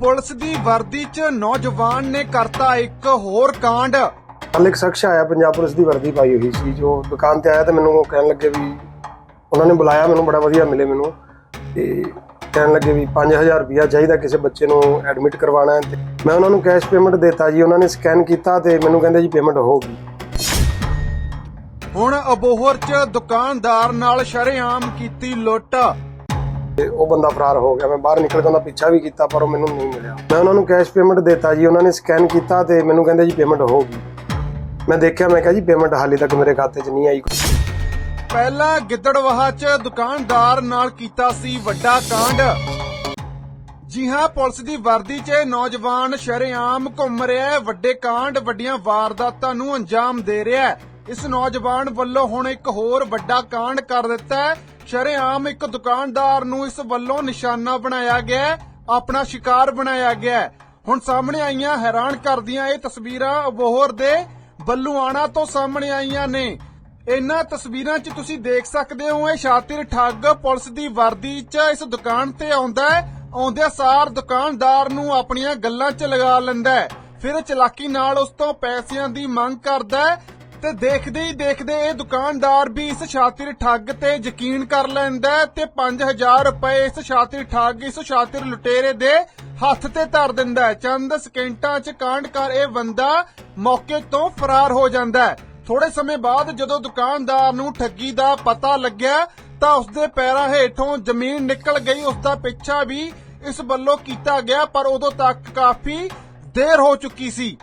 Police ਦੀ ਵਰਦੀ 'ਚ ਨੌਜਵਾਨ ਨੇ ਕਰਤਾ ਇੱਕ ਹੋਰ ਕਾਂਡ। ਕੱਲ ਇੱਕ ਸ਼ਖਸ ਆਇਆ ਪੰਜਾਬ ਪੁਲਿਸ ਦੀ ਵਰਦੀ ਪਾਈ ਹੋਈ ਸੀ ਜੋ ਦੁਕਾਨ ਤੇ ਆਇਆ ਤੇ ਮੈਨੂੰ ਉਹ ਕਹਿਣ ਲੱਗੇ ਵੀ ਉਹਨਾਂ ਨੇ ਬੁਲਾਇਆ ਮੈਨੂੰ ਬੜਾ ਵਧੀਆ ਮਿਲੇ ਮੈਨੂੰ। ਤੇ ਕਹਿਣ ਲੱਗੇ ਵੀ 5000 ਰੁਪਇਆ ਚਾਹੀਦਾ ਕਿਸੇ ਬੱਚੇ ਨੂੰ ਐਡਮਿਟ ਕਰਵਾਉਣਾ ਹੈ ਮੈਂ ਉਹਨਾਂ ਨੂੰ ਕੈਸ਼ ਪੇਮੈਂਟ ਦਿੱਤਾ ਜੀ ਉਹਨਾਂ ਨੇ ਸਕੈਨ ਕੀਤਾ ਤੇ ਮੈਨੂੰ ਕਹਿੰਦੇ ਜੀ ਪੇਮੈਂਟ ਹੋ ਗਈ। ਹੁਣ ਅਬੋਹਰ 'ਚ ਦੁਕਾਨਦਾਰ ਨਾਲ ਸ਼ਰੇਆਮ ਕੀਤੀ ਲੁੱਟ। ਤੇ ਉਹ ਬੰਦਾ ਫਰਾਰ ਹੋ ਗਿਆ। ਮੈਂ ਬਾਹਰ ਨਿਕਲ ਕੇ ਉਹਦਾ ਪਿੱਛਾ ਵੀ ਕੀਤਾ, ਪਰ ਉਹ ਮੈਨੂੰ ਨਹੀਂ ਮਿਲਿਆ। ਮੈਂ ਉਹਨਾਂ ਨੂੰ ਕੈਸ਼ ਪੇਮੈਂਟ ਦਿੱਤਾ ਜੀ। ਉਹਨਾਂ ਨੇ ਸਕੈਨ ਕੀਤਾ ਤੇ ਮੈਨੂੰ ਕਹਿੰਦੇ ਜੀ ਪੇਮੈਂਟ ਹੋ ਗਈ। ਮੈਂ ਦੇਖਿਆ, ਮੈਂ ਕਿਹਾ ਜੀ ਪੇਮੈਂਟ ਹਾਲੇ ਤੱਕ ਮੇਰੇ ਖਾਤੇ 'ਚ ਨਹੀਂ ਆਈ। ਪਹਿਲਾਂ ਗਿੱਦੜਵਾਹਾ 'ਚ ਦੁਕਾਨਦਾਰ ਨਾਲ ਕੀਤਾ ਸੀ ਵੱਡਾ ਕਾਂਡ। ਜੀ ਹਾਂ, ਪੁਲਿਸ ਦੀ ਵਰਦੀ 'ਚ ਇਹ ਨੌਜਵਾਨ ਸ਼ਰੇਆਮ ਘੁੰਮ ਰਿਹਾ ਹੈ। ਵੱਡੇ ਕਾਂਡ, ਵੱਡੀਆਂ ਵਾਰਦਾਤਾਂ ਨੂੰ ਅੰਜਾਮ ਦੇ ਰਿਹਾ ਹੈ। ਇਸ ਨੌਜਵਾਨ ਵੱਲੋਂ ਹੁਣ ਇੱਕ ਹੋਰ ਵੱਡਾ ਕਾਂਡ ਕਰ ਦਿੱਤਾ ਹੈ। ਸ਼ਰੇਆਮ ਇੱਕ ਦੁਕਾਨਦਾਰ ਨੂੰ ਇਸ ਵੱਲੋਂ ਨਿਸ਼ਾਨਾ ਬਣਾਇਆ ਗਿਆ ਆਪਣਾ ਸ਼ਿਕਾਰ ਬਣਾਇਆ ਗਿਆ ਹੁਣ ਸਾਹਮਣੇ ਆਈਆਂ ਹੈਰਾਨ ਕਰਦੀਆਂ ਇਹ ਤਸਵੀਰਾਂ ਅਬੋਹਰ ਦੇ ਬੱਲੂਆਣਾ ਤੋਂ ਸਾਹਮਣੇ ਆਈਆਂ ਨੇ। ਇਹਨਾਂ ਤਸਵੀਰਾਂ 'ਚ ਤੁਸੀਂ ਦੇਖ ਸਕਦੇ ਹੋ ਇਹ ਸ਼ਾਤਿਰ ਠੱਗ ਪੁਲਿਸ ਦੀ ਵਰਦੀ 'ਚ ਇਸ ਦੁਕਾਨ ਤੇ ਆਉਂਦਾ ਹੈ। ਆਉਂਦਿਆਂ ਸਾਰ ਦੁਕਾਨਦਾਰ ਨੂੰ ਆਪਣੀਆਂ ਗੱਲਾਂ 'ਚ ਲਗਾ ਲੈਂਦਾ ਹੈ। ਫਿਰ ਚਲਾਕੀ ਨਾਲ ਉਸ ਤੋਂ ਪੈਸਿਆਂ ਦੀ ਮੰਗ ਕਰਦਾ ਹੈ। ਤੇ ਦੇਖਦੇ ਹੀ ਦੇਖਦੇ ਇਹ ਦੁਕਾਨਦਾਰ ਵੀ ਇਸ ਸ਼ਾਤਿਰ ਠੱਗ ਤੇ ਯਕੀਨ ਕਰ ਲੈਂਦਾ ਤੇ 5000 ਰੁਪਏ ਇਸ ਸ਼ਾਤਿਰ ਠੱਗ, ਇਸ ਸ਼ਾਤਿਰ ਲੁਟੇਰੇ ਦੇ ਹੱਥ ਤੇ ਧਰ ਦਿੰਦਾ ਚੰਦ ਸਕਿੰਟਾਂ 'ਚ ਕਾਂਡ ਕਰ ਇਹ ਬੰਦਾ ਮੌਕੇ ਤੋਂ ਫਰਾਰ ਹੋ ਜਾਂਦਾ ਥੋੜੇ ਸਮੇਂ ਬਾਅਦ ਜਦੋਂ ਦੁਕਾਨਦਾਰ ਨੂੰ ਠੱਗੀ ਦਾ ਪਤਾ ਲੱਗਿਆ ਤਾਂ ਉਸਦੇ ਪੈਰਾਂ ਹੇਠੋਂ ਜ਼ਮੀਨ ਨਿਕਲ ਗਈ। ਉਸਦਾ ਪਿੱਛਾ ਵੀ ਇਸ ਵੱਲੋਂ ਕੀਤਾ ਗਿਆ, ਪਰ ਉਦੋਂ ਤੱਕ ਕਾਫੀ ਦੇਰ ਹੋ ਚੁੱਕੀ ਸੀ।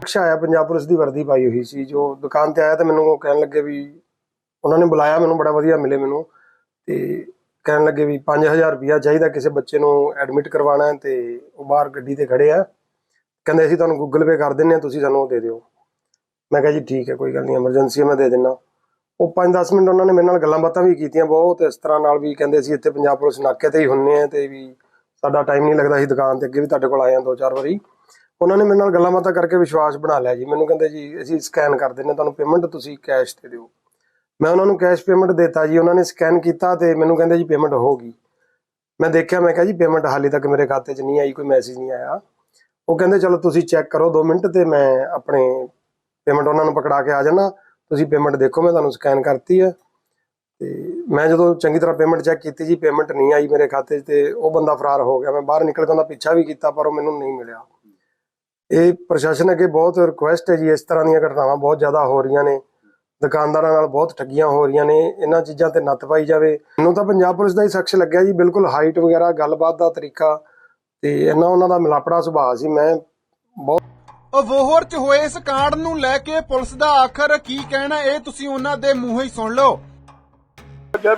ਸ਼ਖਸ ਆਇਆ, ਪੰਜਾਬ ਪੁਲਿਸ ਦੀ ਵਰਦੀ ਪਾਈ ਹੋਈ ਸੀ। ਜੋ ਦੁਕਾਨ ਤੇ ਆਇਆ ਤਾਂ ਮੈਨੂੰ ਉਹ ਕਹਿਣ ਲੱਗੇ ਵੀ ਉਹਨਾਂ ਨੇ ਬੁਲਾਇਆ, ਮੈਨੂੰ ਬੜਾ ਵਧੀਆ ਮਿਲੇ ਮੈਨੂੰ ਤੇ ਕਹਿਣ ਲੱਗੇ ਵੀ 5000 ਰੁਪਇਆ ਚਾਹੀਦਾ ਕਿਸੇ ਬੱਚੇ ਨੂੰ ਐਡਮਿਟ ਕਰਵਾਉਣਾ ਹੈ ਤੇ ਉਹ ਬਾਹਰ ਗੱਡੀ ਤੇ ਖੜੇ ਆ। ਕਹਿੰਦੇ, ਅਸੀਂ ਤੁਹਾਨੂੰ ਗੂਗਲ ਪੇ ਕਰ ਦਿੰਨੇ ਆ ਤੁਸੀਂ ਸਾਨੂੰ ਉਹ ਦੇ ਦਿਓ। ਮੈਂ ਕਿਹਾ ਜੀ, ਠੀਕ ਹੈ, ਕੋਈ ਗੱਲ ਨਹੀਂ ਐਮਰਜੈਂਸੀ ਹੈ, ਮੈਂ ਦੇ ਦਿੰਨਾ ਉਹ 5-10 ਮਿੰਟ ਉਹਨਾਂ ਨੇ ਮੇਰੇ ਨਾਲ ਗੱਲਾਂ ਬਾਤਾਂ ਵੀ ਕੀਤੀਆਂ ਬਹੁਤ, ਇਸ ਤਰ੍ਹਾਂ ਨਾਲ ਵੀ ਕਹਿੰਦੇ ਸੀ, ਇੱਥੇ ਪੰਜਾਬ ਪੁਲਿਸ ਨਾਕੇ ਤੇ ਹੀ ਹੁੰਨੇ ਆ ਤੇ ਵੀ ਸਾਡਾ ਟਾਈਮ ਨਹੀਂ ਲੱਗਦਾ ਸੀ ਦੁਕਾਨ ਤੇ ਅੱਗੇ ਵੀ ਤੁਹਾਡੇ ਕੋਲ ਆਏ ਆ ਦੋ ਚਾਰ ਵਾਰੀ। ਉਹਨਾਂ ਨੇ ਮੇਰੇ ਨਾਲ ਗੱਲਾਂ ਬਾਤਾਂ ਕਰਕੇ ਵਿਸ਼ਵਾਸ ਬਣਾ ਲਿਆ ਜੀ। ਮੈਨੂੰ ਕਹਿੰਦੇ ਜੀ, ਅਸੀਂ ਸਕੈਨ ਕਰ ਦਿੰਨੇ ਤੁਹਾਨੂੰ ਪੇਮੈਂਟ ਤੁਸੀਂ ਕੈਸ਼ ਤੇ ਦਿਓ। ਮੈਂ ਉਹਨਾਂ ਨੂੰ ਕੈਸ਼ ਪੇਮੈਂਟ ਦਿੱਤਾ ਜੀ, ਉਹਨਾਂ ਨੇ ਸਕੈਨ ਕੀਤਾ ਤੇ ਮੈਨੂੰ ਕਹਿੰਦੇ ਜੀ ਪੇਮੈਂਟ ਹੋ ਗਈ। ਮੈਂ ਦੇਖਿਆ, ਮੈਂ ਕਿਹਾ ਜੀ ਪੇਮੈਂਟ ਹਾਲੇ ਤੱਕ ਮੇਰੇ ਖਾਤੇ 'ਚ ਨਹੀਂ ਆਈ, ਕੋਈ ਮੈਸੇਜ ਨਹੀਂ ਆਇਆ। ਉਹ ਕਹਿੰਦੇ, ਚਲੋ ਤੁਸੀਂ ਚੈੱਕ ਕਰੋ 2 ਮਿੰਟ ਤੇ ਮੈਂ ਆਪਣੇ ਪੇਮੈਂਟ ਉਹਨਾਂ ਨੂੰ ਪਕੜਾ ਕੇ ਆ ਜਾਣਾ ਤੁਸੀਂ ਪੇਮੈਂਟ ਦੇਖੋ, ਮੈਂ ਤੁਹਾਨੂੰ ਸਕੈਨ ਕਰਤੀ ਹੈ। ਤੇ ਮੈਂ ਜਦੋਂ ਚੰਗੀ ਤਰ੍ਹਾਂ ਪੇਮੈਂਟ ਚੈੱਕ ਕੀਤੀ ਜੀ ਪੇਮੈਂਟ ਨਹੀਂ ਆਈ ਮੇਰੇ ਖਾਤੇ 'ਚ ਤੇ ਉਹ ਬੰਦਾ ਫਰਾਰ ਹੋ ਗਿਆ। ਮੈਂ ਬਾਹਰ ਨਿਕਲ ਕੇ ਉਹਦਾ ਪਿੱਛਾ ਵੀ ਕੀਤਾ, ਪਰ ਉਹ ਮੈਨੂੰ ਨਹੀਂ ਮਿਲਿਆ। ਇਹ ਪ੍ਰਸ਼ਾਸਨ ਅੱਗੇ ਬਹੁਤ ਰਿਕੁਐਸਟ ਹੈ ਜੀ ਇਸ ਤਰ੍ਹਾਂ ਦੀਆਂ ਘਟਨਾਵਾਂ ਬਹੁਤ ਜ਼ਿਆਦਾ ਹੋ ਰਹੀਆਂ ਨੇ। ਦੁਕਾਨਦਾਰਾਂ ਨਾਲ ਬਹੁਤ ਠੱਗੀਆਂ ਹੋ ਰਹੀਆਂ ਨੇ ਇਹਨਾਂ ਚੀਜ਼ਾਂ ਤੇ ਨੱਥ ਪਾਈ ਜਾਵੇ। ਮੈਨੂੰ ਤਾਂ ਪੰਜਾਬ ਪੁਲਿਸ ਦਾ ਹੀ ਸ਼ਖਸ ਲੱਗਿਆ ਜੀ ਬਿਲਕੁਲ ਹਾਈਟ ਵਗੈਰਾ ਗੱਲਬਾਤ ਦਾ ਤਰੀਕਾ ਤੇ ਇਹਨਾਂ ਉਹਨਾਂ ਦਾ ਮਿਲਾਪੜਾ ਸੁਭਾਅ ਸੀ ਮੈਂ ਬਹੁਤ ਅਬੋਹਰ 'ਚ ਹੋਏ ਇਸ ਕਾਂਡ ਨੂੰ ਲੈ ਕੇ ਪੁਲਿਸ ਦਾ ਆਖਰ ਕੀ ਕਹਿਣਾ ਇਹ ਤੁਸੀਂ ਉਹਨਾਂ ਦੇ ਮੂੰਹੋਂ ਹੀ ਸੁਣ ਲਓ।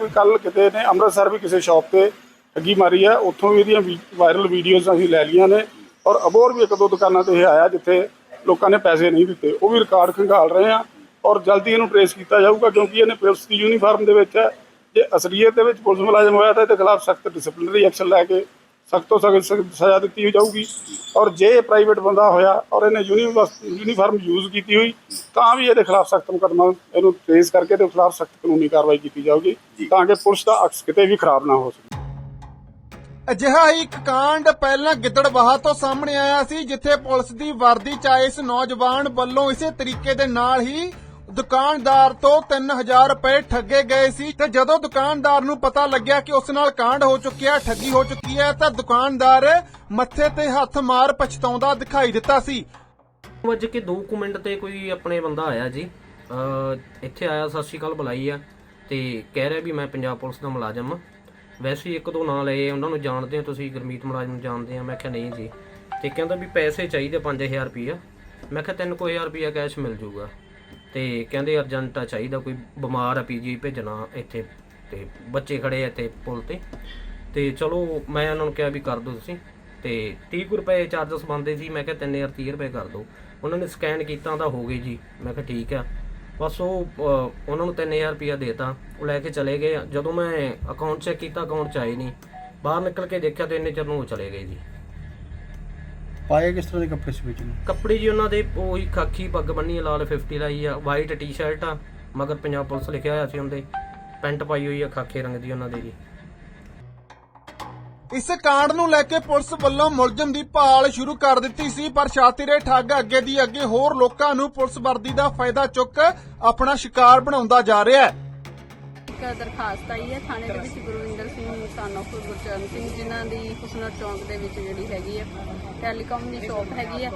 ਵੀ ਕੱਲ ਕਿਤੇ ਨੇ ਅੰਮ੍ਰਿਤਸਰ ਵੀ ਕਿਸੇ ਸ਼ਾਪ ਤੇ ਠੱਗੀ ਮਾਰੀ ਹੈ ਉੱਥੋਂ ਵੀ ਇਹਦੀਆਂ ਵਾਇਰਲ ਵੀਡੀਓਜ਼ ਅਸੀਂ ਲੈ ਲਈਆਂ ਨੇ। ਔਰ ਅਬੋਰ ਵੀ ਇੱਕ ਦੋ ਦੁਕਾਨਾਂ ਤੇ ਇਹ ਆਇਆ ਜਿੱਥੇ ਲੋਕਾਂ ਨੇ ਪੈਸੇ ਨਹੀਂ ਦਿੱਤੇ। ਉਹ ਵੀ ਰਿਕਾਰਡ ਖੰਗਾਲ ਰਹੇ ਆ ਔਰ ਜਲਦੀ ਇਹਨੂੰ ਟ੍ਰੇਸ ਕੀਤਾ ਜਾਊਗਾ ਕਿਉਂਕਿ ਇਹਨੇ ਪੁਲਿਸ ਦੀ ਯੂਨੀਫਾਰਮ ਦੇ ਵਿੱਚ ਹੈ। ਜੇ ਅਸਲੀਅਤ ਦੇ ਵਿੱਚ ਪੁਲਿਸ ਮੁਲਾਜ਼ਮ ਹੋਇਆ ਤਾਂ ਇਹਦੇ ਖਿਲਾਫ ਸਖਤ ਡਿਸਪਲਿਨਰੀ ਐਕਸ਼ਨ ਲੈ ਕੇ ਸਖਤ ਤੋਂ ਸਖਤ ਸਜ਼ਾ ਦਿੱਤੀ ਜਾਊਗੀ। ਔਰ ਜੇ ਪ੍ਰਾਈਵੇਟ ਬੰਦਾ ਹੋਇਆ ਔਰ ਇਹਨੇ ਯੂਨੀਵਰਸ ਯੂਨੀਫਾਰਮ ਯੂਜ਼ ਕੀਤੀ ਹੋਈ, ਤਾਂ ਵੀ ਇਹਦੇ ਖਿਲਾਫ ਸਖਤ ਮੁਕੱਦਮਾ ਇਹਨੂੰ ਟ੍ਰੇਸ ਕਰਕੇ ਇਹਦੇ ਖਿਲਾਫ ਸਖਤ ਕਾਨੂੰਨੀ ਕਾਰਵਾਈ ਕੀਤੀ ਜਾਊਗੀ ਤਾਂ ਕਿ ਪੁਲਿਸ ਦਾ ਅਕਸ ਕਿਤੇ ਵੀ ਖਰਾਬ ਨਾ ਹੋ ਸਕੇ। ਅਜਿਹਾ ਹੀ ਇੱਕ ਕਾਂਡ ਪਹਿਲਾਂ ਗਿੱਦੜਬਾਹਾ ਤੋਂ ਸਾਹਮਣੇ ਆਇਆ ਸੀ, ਜਿੱਥੇ ਪੁਲਿਸ ਦੀ ਵਰਦੀ ਚ ਆਏ ਇਸ ਨੌਜਵਾਨ ਵੱਲੋਂ ਇਸੇ ਤਰੀਕੇ ਦੇ ਨਾਲ ਹੀ ਦੁਕਾਨਦਾਰ ਤੋਂ 3000 ਰੁਪਏ ਠੱਗੇ ਗਏ ਸੀ। ਤੇ ਜਦੋਂ ਦੁਕਾਨਦਾਰ ਨੂੰ ਪਤਾ ਲੱਗਿਆ ਕਿ ਉਸ ਨਾਲ ਕਾਂਡ ਹੋ ਚੁੱਕਿਆ, ਠੱਗੀ ਹੋ ਚੁੱਕੀ ਹੈ, ਤਾਂ ਦੁਕਾਨਦਾਰ ਮੱਥੇ ਤੇ ਹੱਥ ਮਾਰ ਪਛਤਾਉਂਦਾ ਦਿਖਾਈ ਦਿੱਤਾ ਸੀ। ਵੱਜ ਕੇ 2 ਕੁ ਮਿੰਟ ਤੇ ਕੋਈ ਆਪਣੇ ਬੰਦਾ ਆਇਆ ਜੀ। ਅ ਇੱਥੇ ਆਇਆ, ਸਤਿ ਸ਼੍ਰੀ ਅਕਾਲ, ਬੁਲਾਈ ਆ। ਤੇ ਕਹਿ ਰਿਹਾ ਵੀ ਮੈਂ ਪੰਜਾਬ ਪੁਲਿਸ ਦਾ ਮੁਲਾਜ਼ਮ ਆ। ਵੈਸੇ ਇੱਕ ਦੋ ਨਾਂ ਲਏ ਉਹਨਾਂ ਨੂੰ ਜਾਣਦੇ ਹੋ ਤੁਸੀਂ ਗੁਰਮੀਤ ਮੁਲਾਜ਼ਮ ਨੂੰ ਜਾਣਦੇ ਆ। ਮੈਂ ਕਿਹਾ ਨਹੀਂ ਜੀ। ਤੇ ਕਹਿੰਦਾ ਵੀ ਪੈਸੇ ਚਾਹੀਦੇ 5000 ਰੁਪਈਆ। ਮੈਂ ਕਿਹਾ 3000 ਰੁਪਈਆ ਕੈਸ਼ ਮਿਲ ਜਾਊਗਾ ਤੇ ਕਹਿੰਦੇ ਅਰਜੈਂਟ ਆ, ਚਾਹੀਦਾ ਕੋਈ ਬਿਮਾਰ ਆ, ਪੀਜੀ ਭੇਜਣਾ ਇੱਥੇ। ਤੇ ਬੱਚੇ ਖੜੇ ਆ ਇੱਥੇ ਪੁਲ ਤੇ। ਤੇ ਚਲੋ, ਮੈਂ ਉਹਨਾਂ ਨੂੰ ਕਿਹਾ ਵੀ ਕਰ ਦਿਓ ਤੁਸੀਂ। ਤੇ 30 ਕੁ ਰੁਪਏ ਚਾਰਜਸ ਬੰਦੇ ਸੀ ਮੈਂ ਕਿਹਾ 3000 30 ਰੁਪਏ ਕਰ ਦਿਓ। ਉਹਨਾਂ ਨੇ ਸਕੈਨ ਕੀਤਾ, ਤਾਂ ਹੋ ਗਏ ਜੀ। ਮੈਂ ਕਿਹਾ ਠੀਕ ਆ। ਬਸ ਉਹ ਉਹਨਾਂ ਨੂੰ 3000 ਰੁਪਇਆ ਦੇਤਾ। ਉਹ ਲੈ ਕੇ ਚਲੇ ਗਏ। ਜਦੋਂ ਮੈਂ ਅਕਾਊਂਟ ਚੈੱਕ ਕੀਤਾ ਅਕਾਊਂਟ ਚ ਆਏ ਨਹੀਂ। ਬਾਹਰ ਨਿਕਲ ਕੇ ਦੇਖਿਆ ਤੇ ਇੰਨੇ ਚਿਰ ਨੂੰ ਉਹ ਚਲੇ ਗਏ ਜੀ। ਪਾਏ ਕਿਸ ਤਰ੍ਹਾਂ ਦੇ ਕੱਪੜੇ ਸੀ ਵਿੱਚ ਨੂੰ? ਕੱਪੜੇ ਜੀ ਉਹਨਾਂ ਦੇ ਉਹੀ ਖਾਕੀ ਪੱਗ ਬੰਨੀ ਆ ਲਾਲ 50 ਲਾਈ ਆ ਵਾਈਟ ਟੀ-ਸ਼ਰਟ ਆ ਮਗਰ ਪੰਜਾਬ ਪੁਲਿਸ ਲਿਖਿਆ ਹੋਇਆ ਸੀ ਉਹਦੇ। ਪੈਂਟ ਪਾਈ ਹੋਈ ਆ ਖਾਕੇ ਰੰਗ ਦੀ ਉਹਨਾਂ ਦੇ ਜੀ। ਇਸ ਕਾਂਡ ਨੂੰ ਲੈ ਕੇ ਪੁਲਿਸ ਵੱਲੋਂ ਮੁਲਜ਼ਮ ਦੀ ਭਾਲ ਸ਼ੁਰੂ ਕਰ ਦਿੱਤੀ ਸੀ, ਪਰ ਸ਼ਾਤਿਰੇ ਠੱਗ ਅੱਗੇ ਦੀ ਅੱਗੇ ਹੋਰ ਲੋਕਾਂ ਨੂੰ ਪੁਲਿਸ ਵਰਦੀ ਦਾ ਫਾਇਦਾ ਚੁੱਕ ਆਪਣਾ ਸ਼ਿਕਾਰ ਬਣਾਉਂਦਾ ਜਾ ਰਿਹਾ ਹੈ। ਦਰਖਾਸਤ ਆਈ ਹੈ ਥਾਣੇ ਦੇ ਵਿੱਚ ਗੁਰਵਿੰਦਰ ਸਿੰਘ ਸਨ ਸਾਨੋਫ ਗੁਰਚਰਨ ਸਿੰਘ ਜਿਨ੍ਹਾਂ ਦੀ ਹੁਸਨਰ ਚੌਂਕ ਦੇ ਵਿੱਚ ਜਿਹੜੀ ਹੈਗੀ ਹੈ ਟੈਲੀਕਾਮ ਦੀ ਸ਼ਾਪ ਹੈਗੀ ਹੈ।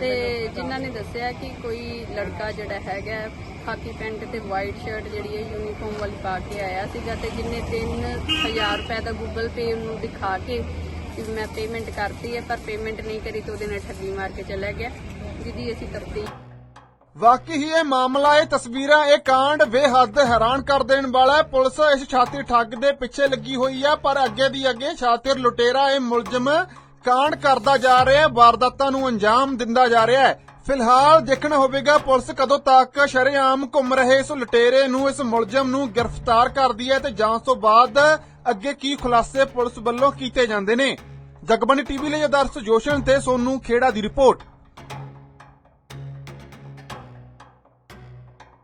ਤੇ ਜਿਨ੍ਹਾਂ ਨੇ ਦੱਸਿਆ ਕਿ ਕੋਈ ਲੜਕਾ ਜਿਹੜਾ ਹੈਗਾ ਹੈ, ਖਾਕੀ ਪੈਂਟ ਤੇ ਵਾਈਟ ਸ਼ਰਟ ਜਿਹੜੀ ਹੈ ਯੂਨੀਫਾਰਮ ਵਾਲੀ ਪਾ ਕੇ ਆਇਆ ਸੀਗਾ ਤੇ ਜਿੰਨੇ 3000 ਰੁਪਏ ਦਾ ਗੂਗਲ ਪੇ ਨੂੰ ਦਿਖਾ ਕੇ ਕਿ ਮੈਂ ਪੇਮੈਂਟ ਕਰਤੀ ਹੈ ਪਰ ਪੇਮੈਂਟ ਨਹੀਂ ਕਰੀ ਤੇ ਉਹਦੇ ਨਾਲ ਠੱਗੀ ਮਾਰ ਕੇ ਚਲਾ ਗਿਆ ਜਿਹਦੀ ਅਸੀਂ ਤਫਤੀਸ਼ ਵਾਕਈ ਹੀ ਇਹ ਮਾਮਲਾ, ਇਹ ਤਸਵੀਰਾਂ, ਇਹ ਕਾਂਡ ਬੇਹੱਦ ਹੈਰਾਨ ਕਰ ਦੇਣ ਵਾਲਾ ਹੈ। ਪੁਲਿਸ ਇਸ ਛਾਤੀ ਠੱਗ ਦੇ ਪਿੱਛੇ ਲੱਗੀ ਹੋਈ ਹੈ ਪਰ ਅੱਗੇ ਦੀ ਅੱਗੇ ਛਾਤਿਰ ਲੁਟੇਰਾ ਇਹ ਮੁਲਜ਼ਮ ਕਾਂਡ ਕਰਦਾ ਜਾ ਰਿਹਾ ਹੈ, ਵਾਰਦਾਤਾਂ ਨੂੰ ਅੰਜਾਮ ਦਿੰਦਾ ਜਾ ਰਿਹਾ ਹੈ। ਫਿਲਹਾਲ ਦੇਖਣਾ ਹੋਵੇਗਾ ਪੁਲਿਸ ਕਦੋਂ ਤੱਕ ਸ਼ਰੇਆਮ ਘੁੰਮ ਰਹੇ ਇਸ ਲੁਟੇਰੇ ਨੂੰ, ਇਸ ਮੁਲਜ਼ਮ ਨੂੰ ਗ੍ਰਿਫਤਾਰ ਕਰਦੀ ਹੈ ਤੇ ਜਾਂਚ ਤੋਂ ਬਾਅਦ ਅੱਗੇ ਕੀ ਖੁਲਾਸੇ ਪੁਲਿਸ ਵੱਲੋਂ ਕੀਤੇ ਜਾਂਦੇ ਨੇ। ਜਗਬਾਨੀ ਟੀਵੀ ਲਈ ਆਦਰਸ਼ ਜੋਸ਼ਨ ਤੇ ਸੋਨੂ ਖੇੜਾ ਦੀ ਰਿਪੋਰਟ।